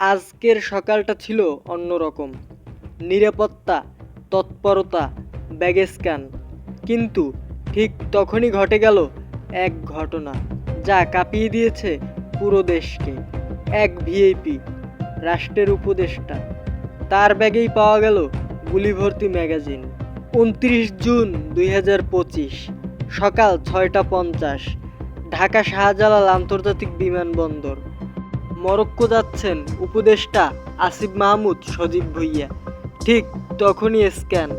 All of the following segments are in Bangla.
আজকের সকালটা ছিল অন্যরকম। নিরাপত্তা, তৎপরতা, ব্যাগে স্ক্যান। কিন্তু ঠিক তখনই ঘটে গেল এক ঘটনা, যা কাঁপিয়ে দিয়েছে পুরো দেশকে। এক ভিআইপি, রাষ্ট্রের উপদেষ্টা। তার ব্যাগেই পাওয়া গেল গুলিভর্তি ম্যাগাজিন। উনত্রিশ জুন দুই হাজার পঁচিশ, সকাল ছয়টা পঞ্চাশ, ঢাকা শাহজালাল আন্তর্জাতিক বিমানবন্দর। মরক্কো যাচ্ছেন উপদেষ্টা আসিফ মাহমুদ সজীব ভুইয়া। ঠিক তখনই স্ক্যান,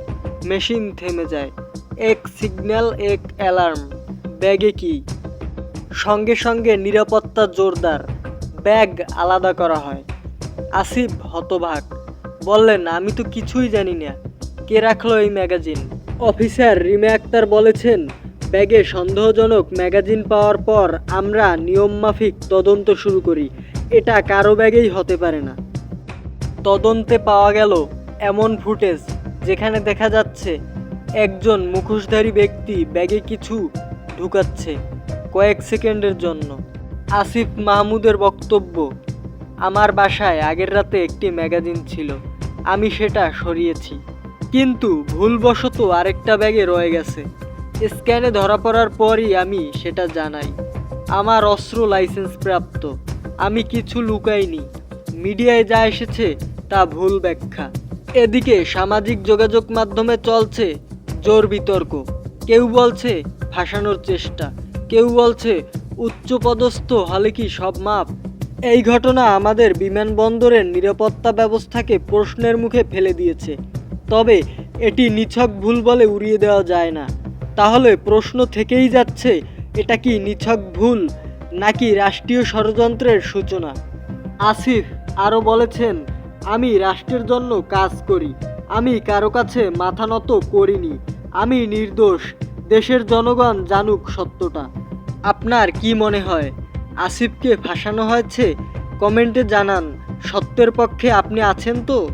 মেশিন থেমে যায়। এক সিগন্যাল, এক অ্যালার্ম। ব্যাগে কি? সঙ্গে সঙ্গে নিরাপত্তা জোরদার। ব্যাগ আলাদা করা হয়। আসিফ হতভাগ। বললেন, আমি তো কিছুই জানি না। কে রাখল এই ম্যাগাজিন? অফিসার, রিমা আক্তার বলেছেন, ব্যাগে সন্দেহজনক ম্যাগাজিন পাওয়ার পর আমরা নিয়মমাফিক তদন্ত শুরু করি। এটা কারও ব্যাগেই হতে পারে না। তদন্তে পাওয়া গেল এমন ফুটেজ যেখানে দেখা যাচ্ছে একজন মুখোশধারী ব্যক্তি ব্যাগে কিছু ঢুকাচ্ছে কয়েক সেকেন্ডের জন্য। আসিফ মাহমুদের বক্তব্য, আমার বাসায় আগের রাতে একটি ম্যাগাজিন ছিল, আমি সেটা সরিয়েছি। কিন্তু ভুলবশত আরেকটা ব্যাগে রয়ে গেছে। স্ক্যানে ধরা পড়ার পরই আমি সেটা জানাই। আমার অস্ত্র লাইসেন্স প্রাপ্ত। আমি কিছু লুকাইনি। মিডিয়ায় যা এসেছে, তা ভুল ব্যাখ্যা। এদিকে সামাজিক যোগাযোগ মাধ্যমে চলছে জোর বিতর্ক। কেউ বলছে ফাঁসানোর চেষ্টা। কেউ বলছে উচ্চপদস্থ হলে কি সব মাপ? এই ঘটনা আমাদের বিমানবন্দরের নিরাপত্তা ব্যবস্থাকে প্রশ্নের মুখে ফেলে দিয়েছে। তবে এটি নিছক ভুল বলে উড়িয়ে দেওয়া যায় না। তাহলে প্রশ্ন থেকেই যাচ্ছে, এটা কি নিছক ভুল? নাকি রাষ্ট্রীয় ষড়যন্ত্রের সূচনা? আসিফ আরও বলেছেন, আমি রাষ্ট্রের জন্য কাজ করি। আমি কারও কাছে মাথা নত করিনি। আমি নির্দোষ। দেশের জনগণ জানুক সত্যটা। আপনার কি মনে হয়? আসিফকে ফাঁসানো হয়েছে? কমেন্টে জানান, সত্যের পক্ষে আপনি আছেন তো?